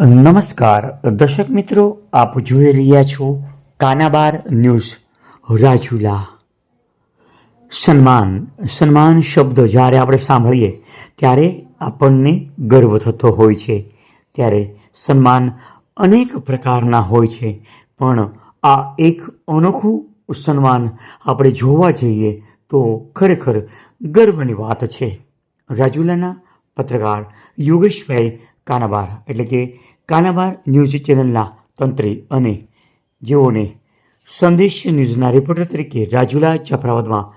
નમસ્કાર. દર્શક મિત્રો, આપ જોઈ રહ્યા છો કાનાબાર ન્યૂઝ રાજુલા. સન્માન સન્માન શબ્દ જ્યારે આપણે સાંભળીએ, ત્યારે આપણને ગર્વ થતો હોય છે. ત્યારે સન્માન અનેક પ્રકારના હોય છે, પણ આ એક અનોખું સન્માન આપણે જોવા જઈએ તો ખરેખર ગર્વની વાત છે. રાજુલાના પત્રકાર યોગેશભાઈ કાનાબાર. એટલે કે કાનાબાર ન્યૂઝ ચેનલના તંત્રી અને જેઓને સંદેશ ન્યૂઝના રિપોર્ટર તરીકે રાજુલા જાફરાબાદમાં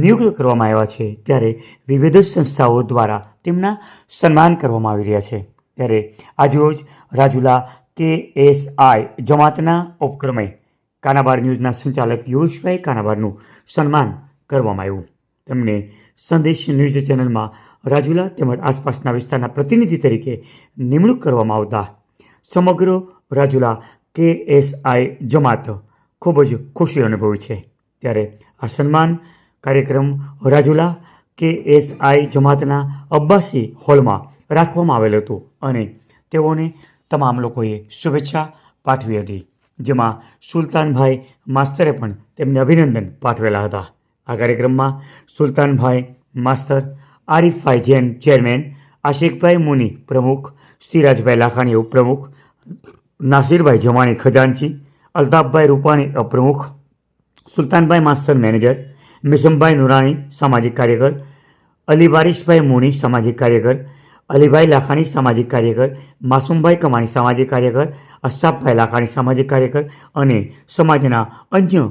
નિયુક્ત કરવામાં આવ્યા છે, ત્યારે વિવિધ સંસ્થાઓ દ્વારા તેમના સન્માન કરવામાં આવી રહ્યા છે. ત્યારે આજરોજ રાજુલા કે એસ આઈ જમાતના ઉપક્રમે કાનાબાર ન્યૂઝના સંચાલક યોગેશભાઈ કાનાબારનું સન્માન કરવામાં આવ્યું. તેમને સંદેશ ન્યૂઝ ચેનલમાં રાજુલા તેમજ આસપાસના વિસ્તારના પ્રતિનિધિ તરીકે નિમણૂક કરવામાં આવતા. સમગ્ર રાજુલા કે એસ આઈ જમાત ખૂબ જ ખુશી અનુભવી છે. ત્યારે આ સન્માન કાર્યક્રમ રાજુલા કે એસ આઈ જમાતના અબ્બાસી હોલમાં રાખવામાં આવેલ હતું અને તેઓને તમામ લોકોએ શુભેચ્છા પાઠવી હતી, જેમાં સુલતાનભાઈ માસ્તરે પણ તેમને અભિનંદન પાઠવેલા હતા. આ કાર્યક્રમમાં સુલતાનભાઈ માસ્તર આરીફભાઈ જૈન ચેરમેન, આશિકભાઈ મુની પ્રમુખ, સિરાજભાઈ લાખાણી ઉપપ્રમુખ, નાસિરભાઈ જમાણી ખજાનચી, અલ્તાફભાઈ રૂપાણી પ્રમુખ સુલતાનભાઈ માસ્તર મેનેજર મિસમભાઈ નુરાણી સામાજિક કાર્યકર અલી મુની સામાજિક કાર્યકર, અલીભાઈ લાખાણી સામાજિક કાર્યકર, માસુમભાઈ કમાણી સામાજિક કાર્યકર અસાફભાઈ લાખાણી સામાજિક કાર્યકર અને સમાજના અન્ય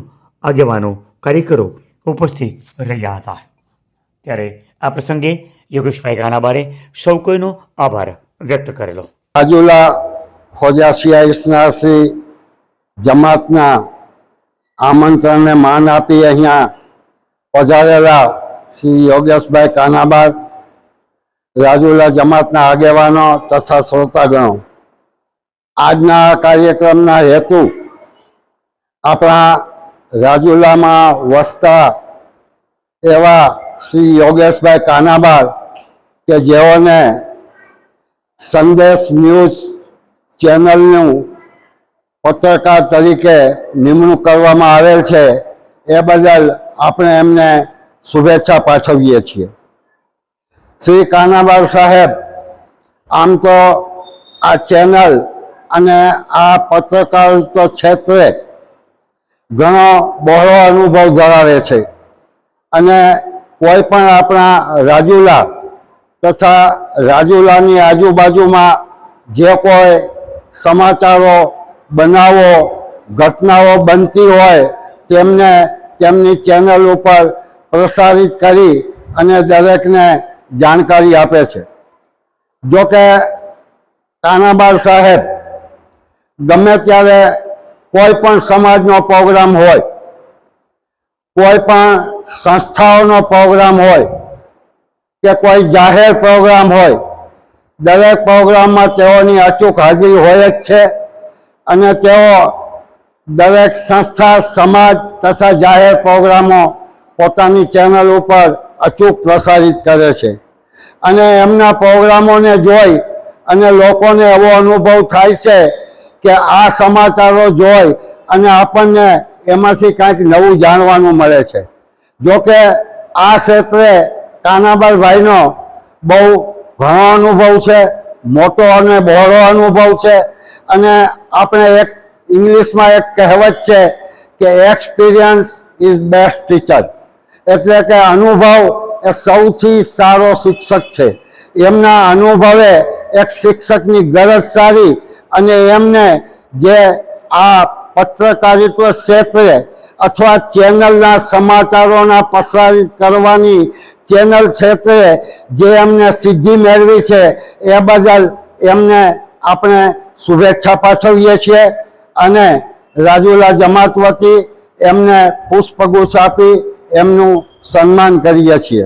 આગેવાનો કાર્યકરો ઉપસ્થિત રહ્યા હતા. ત્યારે આ પ્રસંગે યોગેશભાઈ ગાનાબારે સૌ કોઈનો આભાર વ્યક્ત કરેલો. રાજુલા ખોજાસિયા ઇસ્નાસી જમાતના આમંત્રણને માન આપી અહીંયા પધારેલા શ્રી યોગેશભાઈ કાનાબાર રાજુલા જમાતના આગેવાનો તથા શ્રોતાગણો. આજના કાર્યક્રમના હેતુ આપણા રાજુલામાં વસતા એવા શ્રી યોગેશભાઈ કાનાબાર કે જેઓને સંદેશ ન્યૂઝ ચેનલનું પત્રકાર તરીકે નિમણૂક કરવામાં આવેલ છે, એ બદલ આપણે એમને શુભેચ્છા પાઠવીએ છીએ. શ્રી કાનાબાર સાહેબ, આમ તો આ ચેનલ અને આ પત્રકારિતા ક્ષેત્રે ઘણો બહોળો અનુભવ ધરાવે છે અને કોઈ પણ આપણા રાજુલા તથા રાજુલાની આજુબાજુમાં જે કોઈ સમાચારો, બનાવો, ઘટનાઓ બનતી હોય, તેમને તેમની ચેનલ ઉપર પ્રસારિત કરી અને દરેકને જાણકારી આપે છે. જોકે કાનાબાર સાહેબ, ગમે ત્યારે કોઈ પણ સમાજનો પ્રોગ્રામ હોય, કોઈ પણ સંસ્થાઓનો પ્રોગ્રામ હોય કે કોઈ જાહેર પ્રોગ્રામ હોય, દરેક પ્રોગ્રામમાં તેઓની અચૂક હાજરી હોય જ છે અને તેઓ દરેક સંસ્થા, સમાજ તથા જાહેર પ્રોગ્રામો પોતાની ચેનલ ઉપર અચૂક પ્રસારિત કરે છે. અને એમના પ્રોગ્રામોને જોઈ અને લોકોને એવો અનુભવ થાય છે કે આ સમાચારો જોઈ અને આપણને એમાંથી કાંઈક નવું જાણવાનું મળે છે. જોકે આ ક્ષેત્રે કાનાબાલભાઈનો બહુ ઘણો અનુભવ છે, મોટો અને બહોળો અનુભવ છે અને આપણે એક ઇંગ્લિશમાં એક કહેવત છે કે એક્સપિરિયન્સ ઇઝ બેસ્ટ ટીચર એટલે કે અનુભવ એ સૌથી સારો શિક્ષક છે. એમના અનુભવે એક શિક્ષકની ગરજ સારી અને એમને જે આ પત્રકારિત્વ ક્ષેત્રે અથવા ચેનલના સમાચારોના પ્રસારિત કરવાની ચેનલ ક્ષેત્રે જે એમને સિદ્ધિ મેળવી છે, એ બદલ એમને આપણે શુભેચ્છા પાઠવીએ છીએ અને રાજુલા જમાત વતી એમને પુષ્પગુચ્છ આપી એમનું સન્માન કરીએ છીએ.